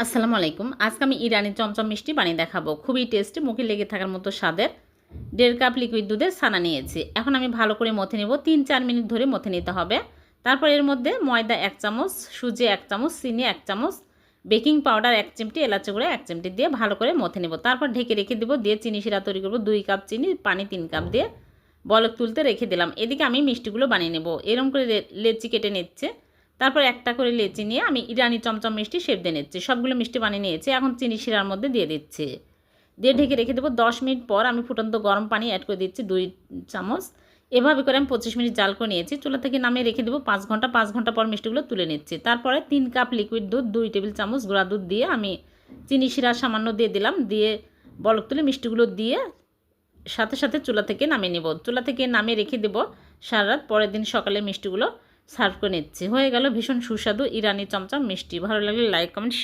আসসালামু আলাইকুম। আজকে আমি ইরানি চমচম মিষ্টি বানিয়ে দেখাবো। খুবই টেস্টি, মুখে লেগে থাকার মতো স্বাদের। দেড় কাপ লিকুইড দুধের ছানা নিয়েছি। এখন আমি ভালো করে মথে নেব। তিন চার মিনিট ধরে মথে নিতে হবে। তারপর এর মধ্যে ময়দা এক চামচ, সুজি এক চামচ, চিনি এক চামচ, বেকিং পাউডার এক চিমটি, এলাচি গুঁড়ো এক চিমটি দিয়ে ভালো করে মথে নেব। তারপর ঢেকে রেখে দেবো দিয়ে চিনি শিরা তৈরি করব দুই কাপ চিনি, পানি তিন কাপ দিয়ে। বলক তুলতে রেখে দিলাম। এদিকে আমি মিষ্টিগুলো বানিয়ে নেব। এরম করে লেচি কেটে নিচ্ছে। তারপর একটা করে লেচি নিয়ে আমি ইরানি চমচম মিষ্টি শেপ দিয়ে নিচ্ছি। সবগুলো মিষ্টি বানিয়ে নিয়েছি, এখন চিনি শিরার মধ্যে দিয়ে দিচ্ছি। দিয়ে ঢেকে রেখে দেবো দশ মিনিট পর আমি ফুটন্ত গরম পানি অ্যাড করে দিচ্ছি দুই চামচ। এভাবে করে আমি পঁচিশ মিনিট জাল করে নিয়েছি। চুলা থেকে নামিয়ে রেখে দেবো পাঁচ ঘণ্টা পাঁচ ঘণ্টা পর মিষ্টিগুলো তুলে নিচ্ছি। তারপরে তিন কাপ লিকুইড দুধ, দুই টেবিল চামচ গুঁড়া দুধ দিয়ে আমি চিনি শিরা সামান্য দিয়ে দিলাম। দিয়ে বলক তুলে মিষ্টিগুলো দিয়ে সাথে সাথে চুলা থেকে নামিয়ে নেব। চুলা থেকে নামিয়ে রেখে দেবো সারা রাত। পরের দিন সকালে মিষ্টিগুলো সার্ভ করে নিচ্ছি। হয়ে গেল ভীষণ সুস্বাদু ইরানি চমচম মিষ্টি। ভালো লাগলে লাইক কমেন্ট